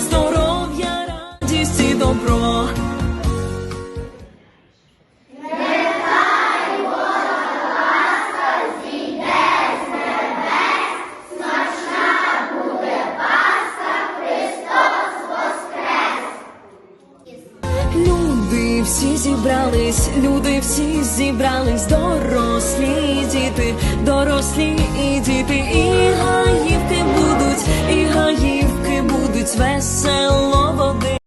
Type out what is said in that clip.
здоров'я, радість і добро. Люди всі зібрались, люди всі зібрались, дорослі діти, дорослі і діти, і tivesse longe.